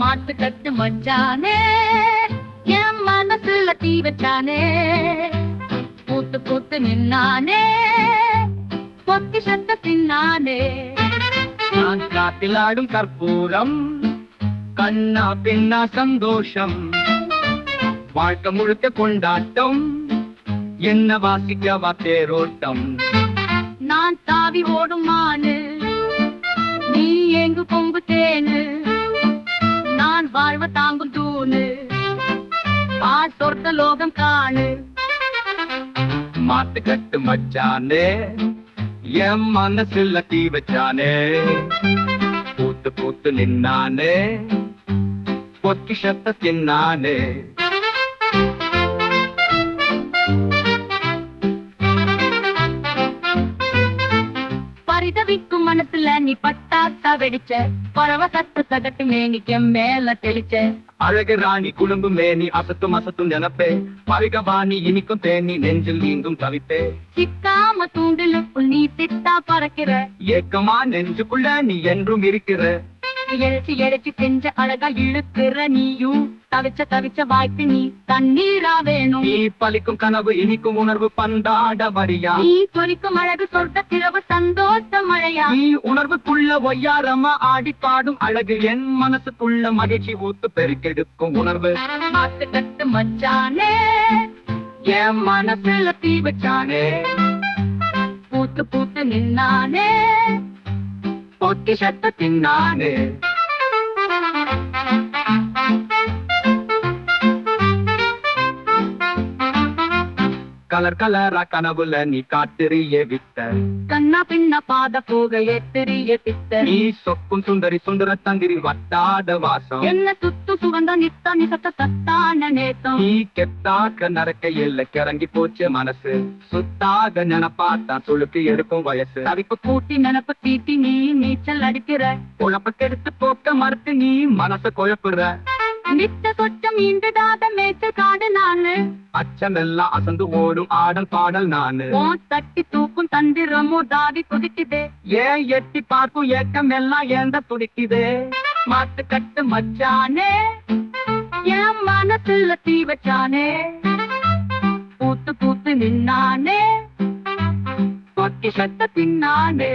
மாட்டு கட்டு மச்சானே என் மனசுல தீ வச்சானே. பூத்து பூத்து நின்னானே பொத்தி சத்த தின்னானே. நான் காட்டில் ஆடும் கற்பூரம் கண்ணா பின்னா சந்தோஷம். வாழ்க்கை முழுக்க கொண்டாட்டம் என்ன வாசிக்கவா தேரோட்டம். நான் தாவி ஓடும் மானு நீ எங்கு பொங்கு தேனு நான் வாழ்வ தாங்கும் தூணு. பார் சொர்த்த லோகம் காணு. மாத்து கட்டு மச்சானே என் மனசுல தீ வச்சானே. பூத்து பூத்து நின்னானே பொக்கிஷத்தை தின்னானே. பரிதவிக்கும் மனசுல நீ பட்டாத்தா வெடிச்ச பரவசத்து சகட்டு மேனிக்க மேல தெளிச்ச. அழகு ராணி குழும்பு மேனி அசத்தும் அசத்தும் நினப்பே. பரிகபாணி இனிக்கும் தேனி நெஞ்சில் நீந்தும் தவித்தே சிக்காம தூண்டிலுக்குள் நீ சித்தா பறக்கிற. ஏக்கமா நெஞ்சுக்குள்ள நீ என்றும் இருக்கிற. எழுச்சி எழுச்சி செஞ்ச அழகா இழுக்கிற நீயும். தவிச்ச தவிச்ச வாய்ப்பு நீ தண்ணீரா வேணும். நீ பலிக்கும் கனவு இனிக்கும் உணர்வு பந்தாட வரியா. நீ சொரிக்கும் அழகு சொர்க்க திரவு மழையா நீ உணர்வுக்குள்ள ஒய்யாரமா ஆடி பாடும் அழகு என் மனசுக்குள்ள மகிழ்ச்சி ஊத்து பெருக்கெடுக்கும் உணர்வு. மாட்டு கட்டு மச்சானே என் மனசுல தீ வச்சானே. பூத்து பூத்து நின்னானே பொத்தி சத்த தின்னானே. கலர் கலரா கனவுல நீ காத்திரிய வித்த கண்ணா பின்ன பாத போக எத்திரிய பித்த நீ சொக்கும் சுந்தரி சுந்தர தந்திரி வட்டாத வாசம். என்ன சுத்து சுகந்த நித்த நிசத்த தத்தான நேத்தம். நீ கெட்டாக்க நடக்க இல்ல கிறங்கி போச்சு மனசு. சுத்தாக நினப்பாத்தான் சுளுக்கு எடுக்கும் வயசு. தவிப்பு கூட்டி நினப்பு தீட்டி நீ நீச்சல் அடிக்கிற. குழப்ப கெடுத்து போக்க மறுத்து நீ மனச குழப்புற. நித்த சொச்சம் மீண்டுடாத மேய்ச்சல் காடு நானு. அச்சமெல்லாம் அசந்து ஓடும் ஆடல் பாடல் நானு. உன் தட்டி தூக்கும் தந்திரமோ தாவி குதிக்குதே. ஏன் எட்டி பார்க்கும் ஏக்கம் எல்லாம் ஏந்த துடிக்குதே. மாட்டு கட்டு மச்சானே. என் மனசுல தீ வச்சானே. பூத்து பூத்து நின்னானே. சத்த தின்னானே